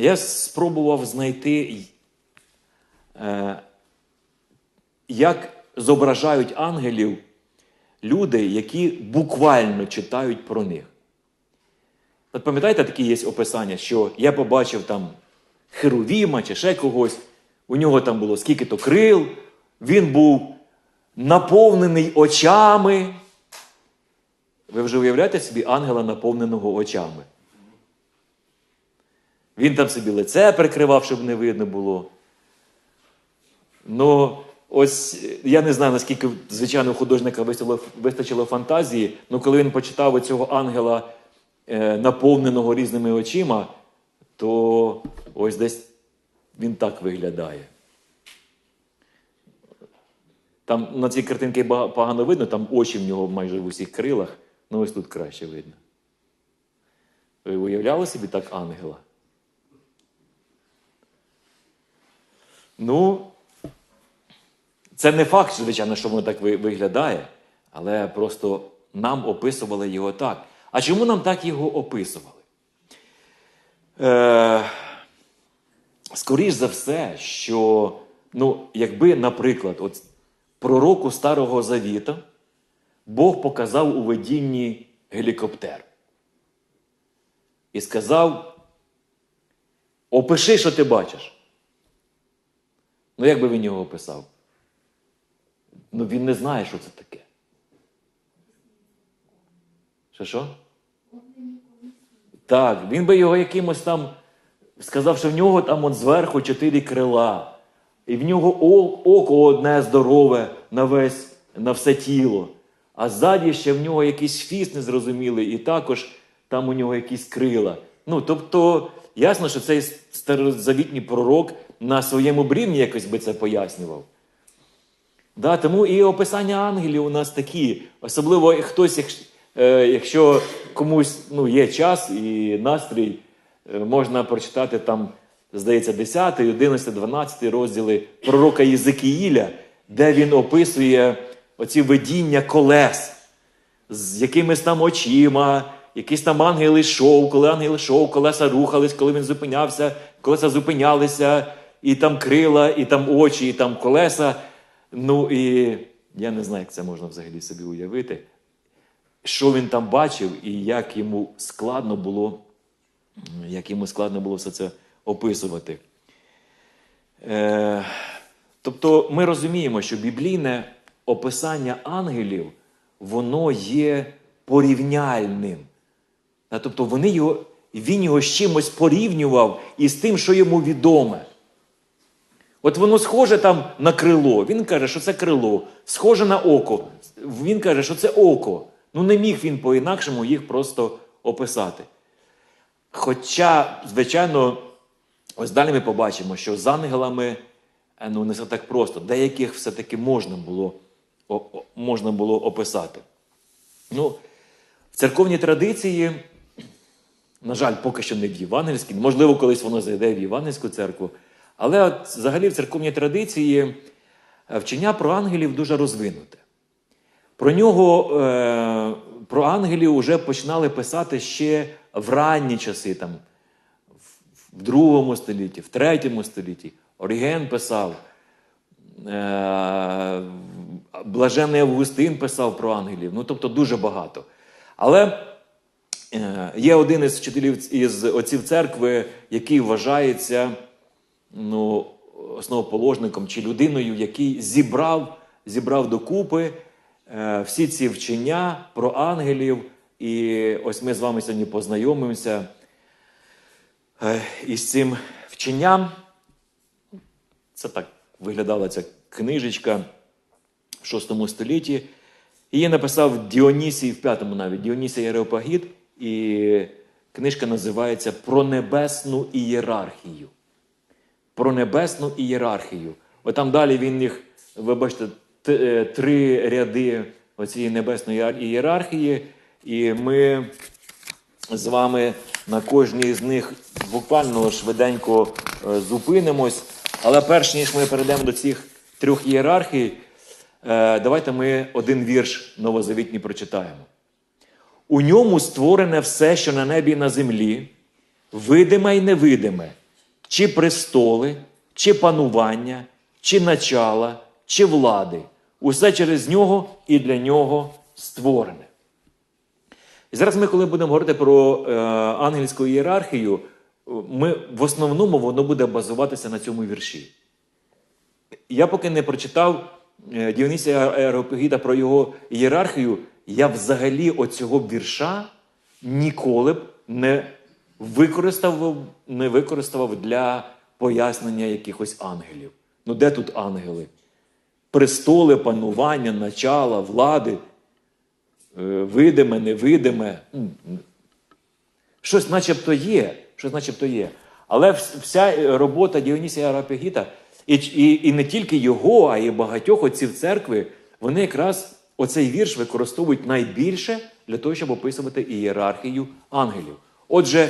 я спробував знайти, е, як зображають ангелів люди, які буквально читають про них. От пам'ятаєте, такі є описання, що я побачив там Херувіма чи ще когось, у нього там було скільки-то крил, він був наповнений очами. Ви вже уявляєте собі ангела, наповненого очами? Він там собі лице прикривав, щоб не видно було. Ну, ось я не знаю, наскільки, звичайно, художника вистачило, фантазії, але коли він почитав оцього ангела, е, наповненого різними очима, то ось десь він так виглядає. Там на цій картинці погано видно, там очі в нього майже в усіх крилах, ну ось тут краще видно. Ви уявляли собі так ангела? Ну, це не факт, звичайно, що воно так виглядає, але просто нам описували його так. А чому нам так його описували? Е, скоріш за все, що, ну, якби, наприклад, от пророку Старого Завіта Бог показав у видінні гелікоптер і сказав: опиши, що ти бачиш. Ну, як би він його описав? Ну, він не знає, що це таке. Що що? Так, він би його якимось там сказав, що в нього там от зверху чотири крила, і в нього око одне здорове на весь, на все тіло, а ззаді ще в нього якийсь фіст незрозумілий, і також там у нього якісь крила. Ну, тобто, ясно, що цей старозавітній пророк на своєму брівні якось би це пояснював. Да, тому і описання ангелів у нас такі. Особливо хтось, якщо, е, якщо комусь ну, є час і настрій, е, можна прочитати там, здається, 10, 11, 12 розділи пророка Єзекіїля, де він описує оці видіння колес з якимись там очима, якийсь там ангел йшов, коли ангел йшов, колеса рухались, коли він зупинявся, колеса зупинялися, і там крила, і там очі, і там колеса. Ну і я не знаю, як це можна взагалі собі уявити, що він там бачив, і як йому складно було, як йому складно було все це описувати. Е, тобто ми розуміємо, що біблійне описання ангелів, воно є порівняльним. А Тобто вони його, він його з чимось порівнював із тим, що йому відоме. От воно схоже там на крило. Він каже, що це крило, схоже на око. Він каже, що це око. Ну не міг він по-інакшому їх просто описати. Хоча, звичайно, ось далі ми побачимо, що з ангелами е, ну, не все так просто. Деяких все-таки можна було, можна було описати. Ну, в церковній традиції, на жаль, поки що не в євангельській, можливо, колись воно зайде в євангельську церкву. Але от взагалі в церковній традиції е, вчення про ангелів дуже розвинуте. Про нього, е, про ангелів вже починали писати ще в ранні часи, там, в- другому столітті, в третьому столітті. Оріген писав, е, Блаженний Августин писав про ангелів. Ну, тобто дуже багато. Але є один із вчителів із отців церкви, який вважається ну, основоположником чи людиною, який зібрав, зібрав докупи е, всі ці вчення про ангелів. І ось ми з вами сьогодні познайомимося е, із цим вченням. Це так виглядала ця книжечка в VI столітті. Її написав Діонісій в п'ятому навіть Діонісій Ареопагіт, і книжка називається Про небесну ієрархію. Про небесну ієрархію. От там далі він їх, ви бачите, е, три ряди оцієї небесної ієрархії, і ми з вами на кожній з них буквально швиденько е, зупинимось. Але перш ніж ми перейдемо до цих трьох ієрархій, е, давайте ми один вірш новозавітній прочитаємо. У ньому створене все, що на небі і на землі, видиме й невидиме, чи престоли, чи панування, чи начала, чи влади. Усе через нього і для нього створене. І зараз ми, коли будемо говорити про е, ангельську ієрархію, ми в основному воно буде базуватися на цьому вірші. Я поки не прочитав е, Діонісія Аеропегіда про його ієрархію, я взагалі оцього вірша ніколи б не використав, не використав для пояснення якихось ангелів. Ну, де тут ангели? Престоли, панування, начала, влади, е, видиме, невидиме. Щось начебто є. Щось начебто є. Але вся робота Діонісія Арапегіта, і, і, і не тільки його, а й багатьох отців церкви, вони якраз оцей вірш використовують найбільше для того, щоб описувати ієрархію ангелів. Отже,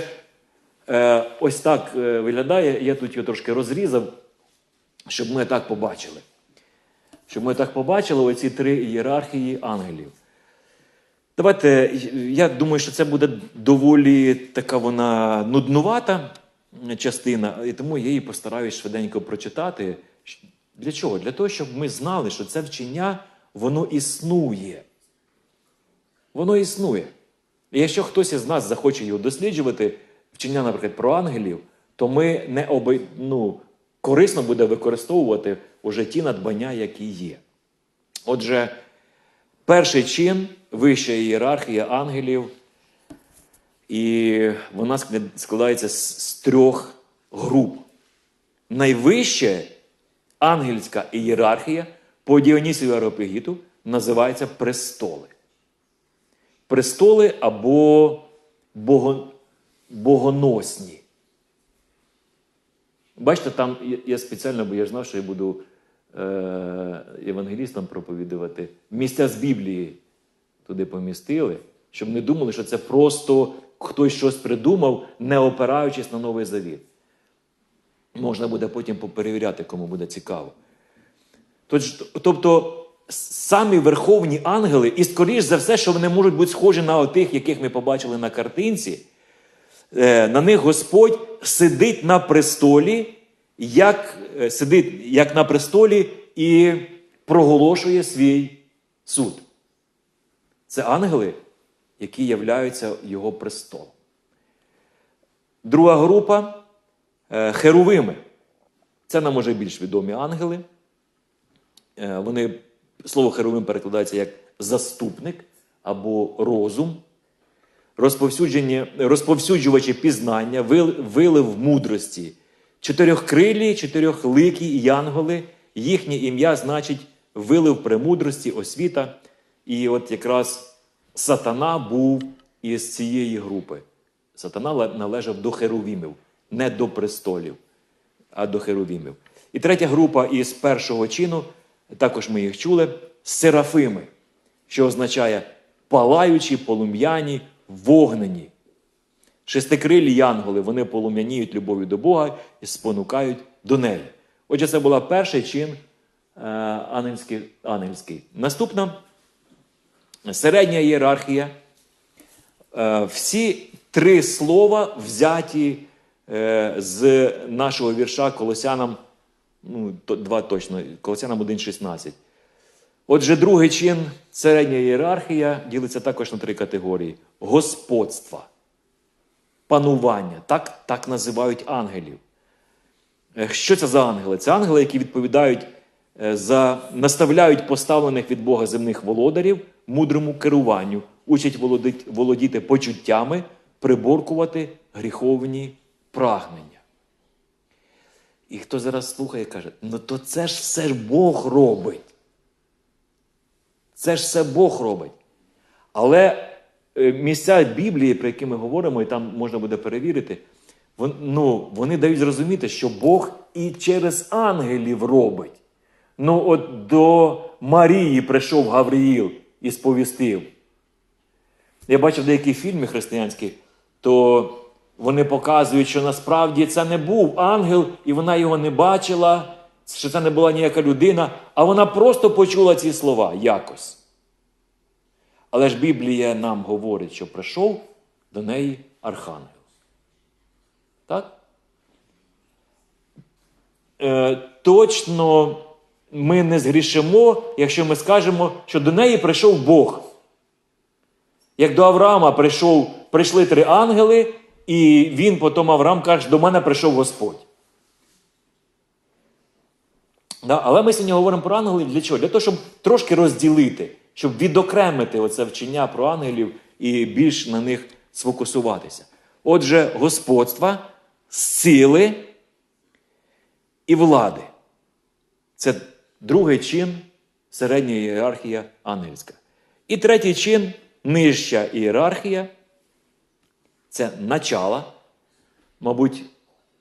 е, ось так е, виглядає. Я тут його трошки розрізав, щоб ми так побачили. Щоб ми так побачили оці три ієрархії ангелів. Давайте, я думаю, що це буде доволі така вона нуднувата частина, і тому я її постараюсь швиденько прочитати. Для чого? Для того, щоб ми знали, що це вчення, воно існує. Воно існує. І якщо хтось із нас захоче його досліджувати, вчення, наприклад, про ангелів, то ми не оби... ну, корисно буде використовувати уже ті надбання, які є. Отже, Перший чин вища ієрархія ангелів, і вона складається з, з трьох груп. Найвища ангельська ієрархія по Діонісію Аропегіту називається престоли. Престоли або бого, богоносні. Бачите, там я- спеціально, бо я знав, що я буду е, євангелістам проповідувати. Місця з Біблії туди помістили, щоб не думали, що це просто хтось щось придумав, не опираючись на Новий Завіт. Можна буде потім поперевіряти, кому буде цікаво. Тобто, самі верховні ангели, і скоріш за все, що вони можуть бути схожі на тих, яких ми побачили на картинці, е, на них Господь сидить на престолі, як, е, сидить як на престолі і проголошує свій суд. Це ангели, які являються його престолом. Друга група е, херувими. Це нам може більш відомі ангели. Е, Вони, слово херувим перекладається як заступник або розум. Розповсюджувачі пізнання, вил- вилив мудрості. Чотирьохкрилі, чотирьохликі янголи, їхнє ім'я значить вилив премудрості, освіта. І от якраз сатана був із цієї групи. Сатана належав до херувімів, не до престолів, а до херувімів. І третя група із першого чину, також ми їх чули, серафими, що означає палаючі, полум'яні, вогнені. Шестикрилі янголи, вони полум'яніють любов'ю до Бога і спонукають до неї. Отже, це була перший чин е, ангельський. ангельський. Наступна середня ієрархія. Е, всі три слова взяті е, з нашого вірша Колосянам, ну, два точно, Колосянам 1,16. Отже, другий чин, середня ієрархія, ділиться також на три категорії: господства, панування. Так, так називають ангелів. Що це за ангели? Це ангели, які відповідають е, за наставляють поставлених від Бога земних володарів мудрому керуванню, учать володить- володіти почуттями, приборкувати гріховні прагнення. І хто зараз слухає, каже: ну то це ж все ж Бог робить. Це ж все Бог робить. Але е, місця Біблії, про які ми говоримо, і там можна буде перевірити, вон- ну, вони дають зрозуміти, що Бог і через ангелів робить. Ну, от до Марії прийшов Гавриїл і сповістив. Я бачив деякі фільми християнські, то вони показують, що насправді це не був ангел, і вона його не бачила, що це не була ніяка людина, а вона просто почула ці слова якось. Але ж Біблія нам говорить, що прийшов до неї архангел. Так? е, точно ми не згрішимо, якщо ми скажемо, що до неї прийшов Бог. Як до Авраама прийшов, прийшли три ангели, і він потім Авраам каже, до мене прийшов Господь. Да? Але ми сьогодні говоримо про ангелів для чого? Для того, щоб трошки розділити, щоб відокремити оце вчення про ангелів і більш на них сфокусуватися. Отже, господства, сили і влади. Це другий чин середня ієрархія ангельська. І третій чин нижча ієрархія це начала. Мабуть,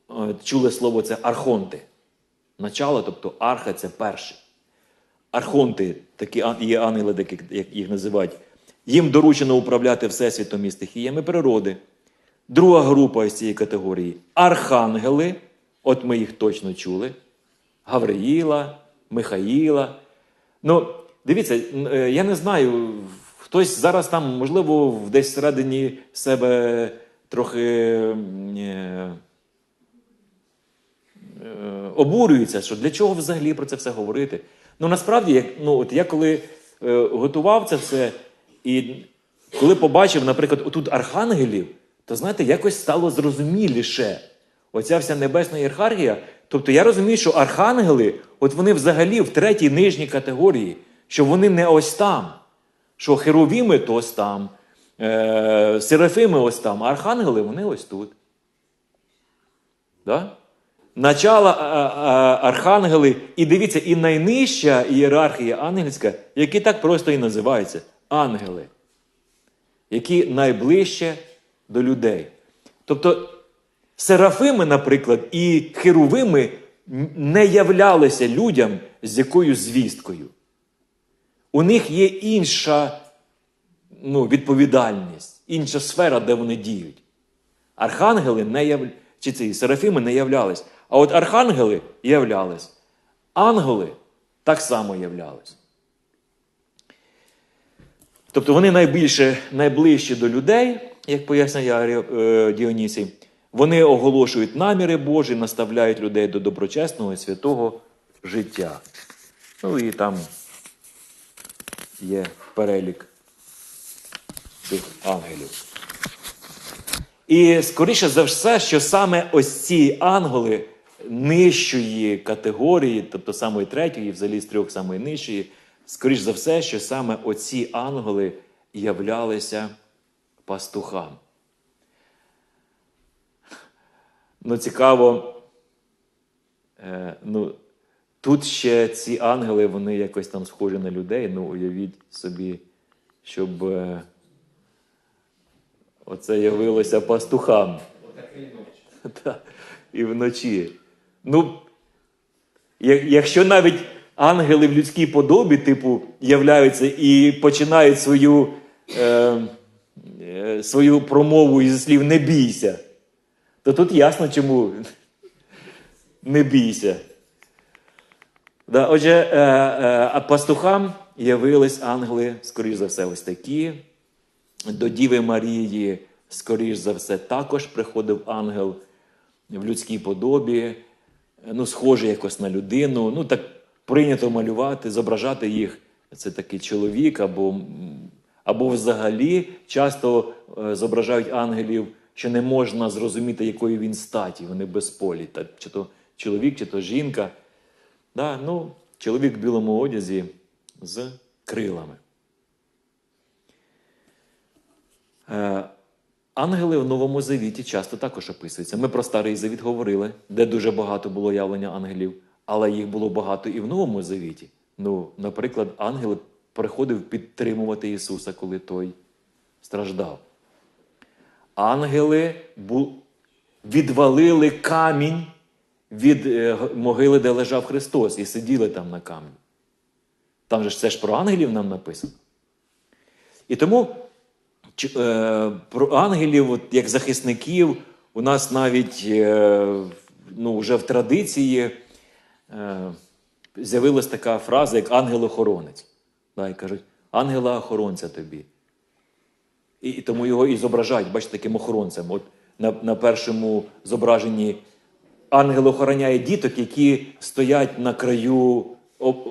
е, чули слово це архонти. Начало, тобто арха це перший. Архонти, такі є ангели, як їх називають, їм доручено управляти всесвітом і стихіями природи. Друга група із цієї категорії архангели, от ми їх точно чули. Гавриїла, Михаїла. Ну, дивіться, е, я не знаю, хтось зараз там, можливо, десь всередині себе трохи е, е, обурюється, що для чого взагалі про це все говорити. Ну насправді, як, ну, от я коли е, готував це все, і коли побачив, наприклад, отут архангелів, то знаєте, якось стало зрозуміліше. Оця вся небесна ієрархія. Тобто я розумію, що архангели, от вони взагалі в третій нижній категорії, що вони не ось там, що херовіми то ось там, е, серафими ось там, архангели вони ось тут. Да? Начало а, а, архангели, і дивіться, і найнижча ієрархія ангельська, які так просто і називаються ангели, які найближче до людей. Тобто серафими, наприклад, і херувими не являлися людям з якою звісткою. У них є інша ну, відповідальність, інша сфера, де вони діють. Архангели не яв... чи ці серафими не являлись. А от архангели являлись. Ангели так само являлись. Тобто вони найбільше, найближчі до людей, як пояснює е, Діонісій, вони оголошують наміри Божі, наставляють людей до доброчесного і святого життя. Ну і там є перелік цих ангелів. І скоріше за все, що саме ось ці ангели нижчої категорії, тобто самої третьої, взагалі з трьох самої нижчої, скоріш за все, що саме оці ангели являлися пастухам. Ну, цікаво, е, ну, тут ще ці ангели, вони якось там схожі на людей. Ну, уявіть собі, щоб. е, Оце явилося пастухам. Та, І вночі. Ну, якщо навіть ангели в людській подобі, типу, являються і починають свою, е, е, свою промову із слів не бійся, то тут ясно, чому не бійся. Отже, е, е, пастухам явились ангели, скоріш за все, ось такі. До Діви Марії, скоріш за все, також приходив ангел в людській подобі, ну, схожий якось на людину. Ну, так прийнято малювати, зображати їх. Це такий чоловік, або, або взагалі часто е, зображають ангелів, що не можна зрозуміти, якої він статі, вони безполі. Та, чи то чоловік, чи то жінка. Да, ну, чоловік в білому одязі з крилами. Е, Ангели в Новому Завіті часто також описуються. Ми про Старий Завіт говорили, де дуже багато було явлення ангелів, але їх було багато і в Новому Завіті. Ну, наприклад, ангел приходив підтримувати Ісуса, коли той страждав. Ангели бу- відвалили камінь від е, могили, де лежав Христос, і сиділи там на камені. Там же ж це ж про ангелів нам написано. І тому е, про ангелів, як захисників, у нас навіть е, ну, вже в традиції з'явилась така фраза, як ангел-охоронець. І кажуть, ангела-охоронця тобі. І тому його і зображають, бачите, таким охоронцем. От на, на першому зображенні ангел охороняє діток, які стоять на краю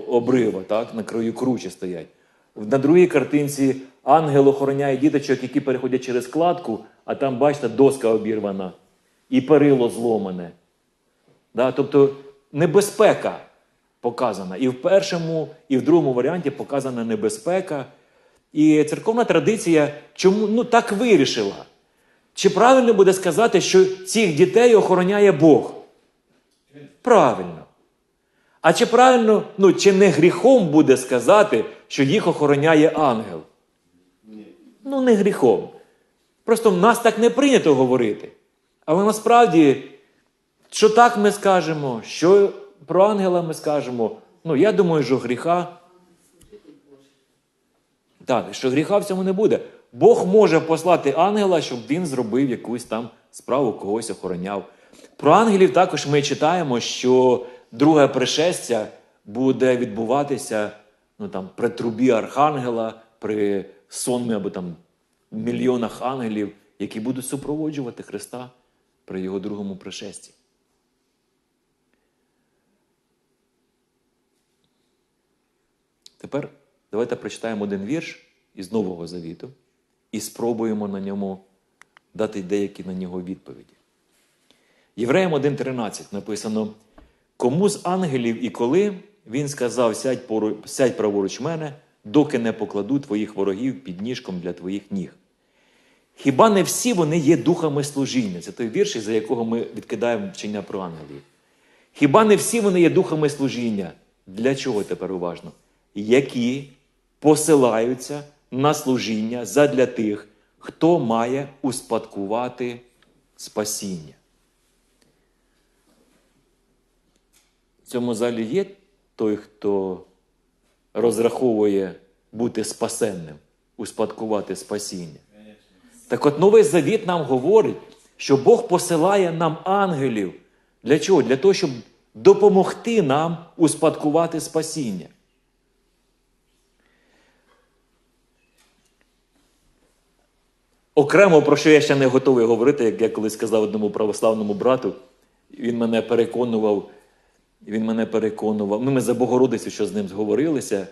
обрива, так? на краю кручі стоять. На другій картинці ангел охороняє діточок, які переходять через кладку, а там, бачите, доска обірвана і перило зломане. Да? Тобто небезпека показана. І в першому, і в другому варіанті показана небезпека. І церковна традиція чому ну, так вирішила. Чи правильно буде сказати, що цих дітей охороняє Бог? Правильно. А чи правильно, ну, чи не гріхом буде сказати, що їх охороняє ангел? Ну, не гріхом. Просто в нас так не прийнято говорити. Але насправді, що так ми скажемо, що про ангела ми скажемо, ну, я думаю, що гріха. Так, що гріха в цьому не буде. Бог може послати ангела, щоб він зробив якусь там справу, когось охороняв. Про ангелів також ми читаємо, що друге пришестя буде відбуватися ну, там, при трубі архангела, при сонмі або там мільйонах ангелів, які будуть супроводжувати Христа при його другому пришесті. Тепер давайте прочитаємо один вірш із Нового Завіту і спробуємо на ньому дати деякі на нього відповіді. Євреям 1.13 написано: Кому з ангелів і коли він сказав: сядь, пору... сядь праворуч мене, доки не покладу твоїх ворогів під ніжком для твоїх ніг. Хіба не всі вони є духами служіння? Це той вірш, за якого ми відкидаємо вчення про ангелів. Хіба не всі вони є духами служіння? Для чого тепер уважно? Які посилаються на служіння задля тих, хто має успадкувати спасіння. В цьому залі є той, хто розраховує бути спасенним, успадкувати спасіння. Так от Новий Завіт нам говорить, що Бог посилає нам ангелів. Для чого? Для того, щоб допомогти нам успадкувати спасіння. Окремо, про що я ще не готовий говорити, як я колись сказав одному православному брату, він мене переконував, він мене переконував. Ну, ми за Богородицю, що з ним зговорилися.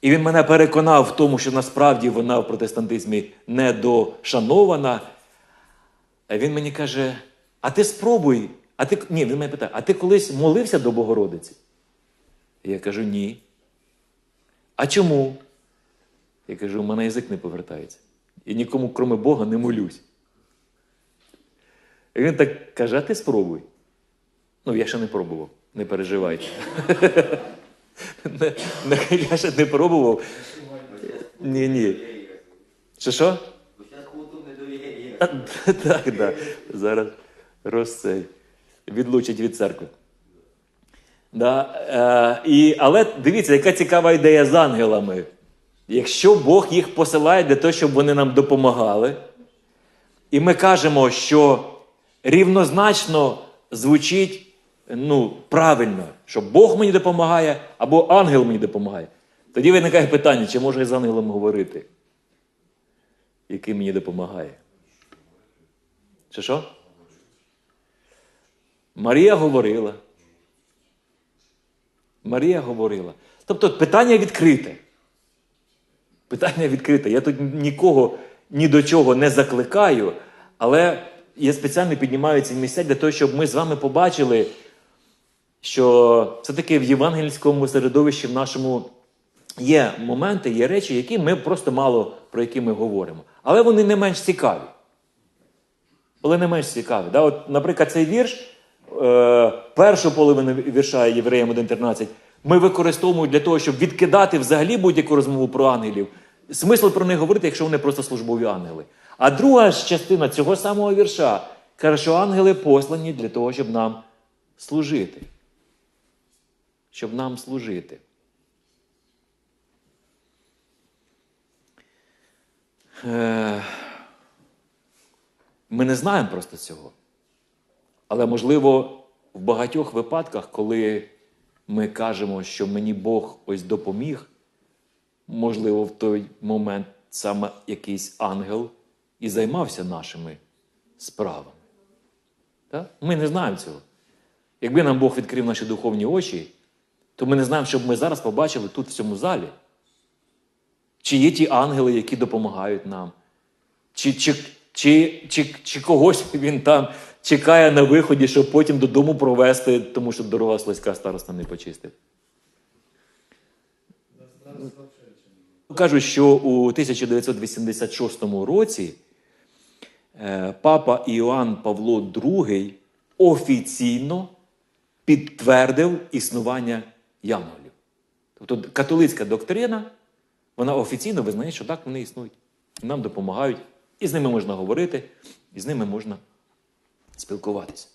І він мене переконав в тому, що насправді вона в протестантизмі недошанована. Він мені каже: а ти спробуй, а ти ні, він мене питає, а ти колись молився до Богородиці? І я кажу, ні. А чому? Я кажу, у мене язик не повертається. І нікому, крім Бога, не молюсь. І він так каже: а ти спробуй. Ну, я ще не пробував, не переживайте. Я ще не пробував. Ні, ні. Що що? Так, так. Зараз розцей. Відлучить від церкви. Да, е, і, але дивіться, яка цікава ідея з ангелами. Якщо Бог їх посилає для того, щоб вони нам допомагали, і ми кажемо, що рівнозначно звучить ну, правильно, що Бог мені допомагає або ангел мені допомагає. Тоді виникає питання, чи можу я з ангелом говорити, який мені допомагає. Чи що? Марія говорила. Марія говорила. Тобто питання відкрите. Питання відкрите. Я тут нікого ні до чого не закликаю, але я спеціально піднімаю ці місця для того, щоб ми з вами побачили, що все-таки в євангельському середовищі в нашому є моменти, є речі, які ми просто мало про які ми говоримо. Але вони не менш цікаві. Але не менш цікаві. Да? От, наприклад, цей вірш, е, першу половину вірша Євреям 1.13, ми використовуємо для того, щоб відкидати взагалі будь-яку розмову про ангелів. Смисл про них говорити, якщо вони просто службові ангели. А друга ж частина цього самого вірша каже, що ангели послані для того, щоб нам служити. Щоб нам служити. Е, Ми не знаємо просто цього. Але, можливо, в багатьох випадках, коли ми кажемо, що мені Бог ось допоміг, можливо, в той момент саме якийсь ангел і займався нашими справами. Так? Ми не знаємо цього. Якби нам Бог відкрив наші духовні очі, то ми не знаємо, що б ми зараз побачили тут в цьому залі. Чи є ті ангели, які допомагають нам? Чи, чи, чи, чи, чи когось він там чекає на виході, щоб потім додому провести, тому що дорога слизька староста не почистив. Кажуть, що у 1986 році е, папа Іоанн Павло II офіційно підтвердив існування янголів. Тобто католицька доктрина, вона офіційно визнає, що так вони існують. Нам допомагають, і з ними можна говорити, і з ними можна спілкуватися.